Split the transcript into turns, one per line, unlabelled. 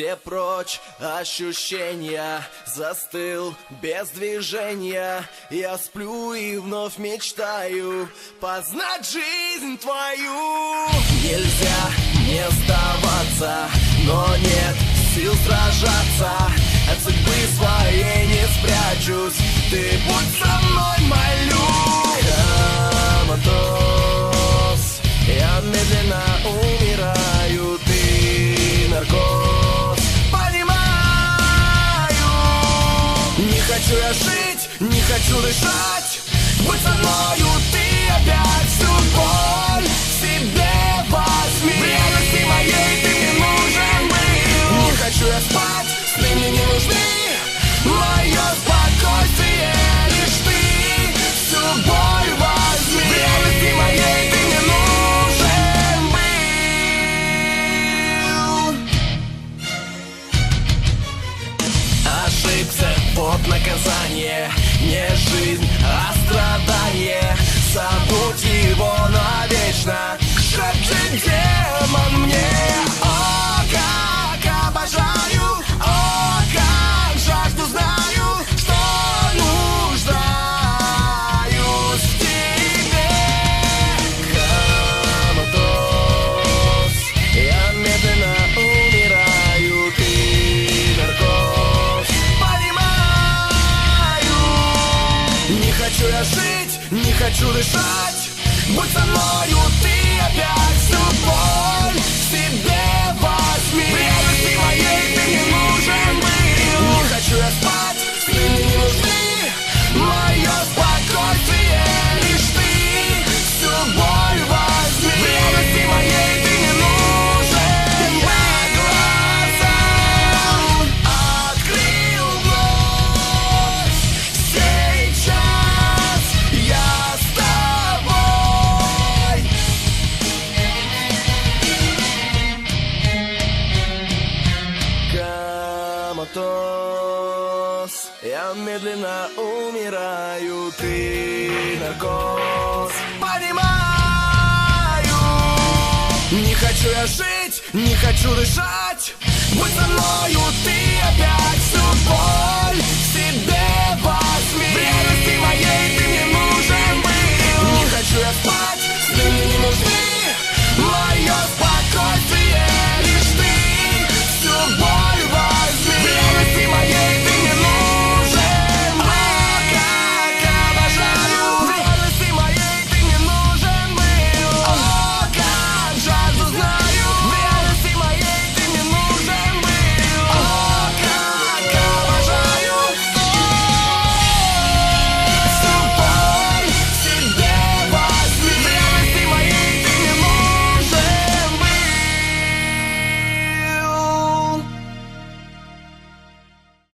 все прочь ощущения Застыл без движения. Я сплю и вновь мечтаю Познать жизнь твою. Нельзя не сдаваться Но нет сил сражаться. От судьбы своей не спрячусь. Ты будь хочу я жить, не хочу дышать Будь со мною наказание. Не жизнь, а страдание. Забудь Не хочу я жить, не хочу дышать. Будь со мною ты опять всю боль Коматоз Я медленно умираю Ты наркоз. Понимаю. Не хочу я жить, не хочу дышать. Будь со мною ты опять всю боль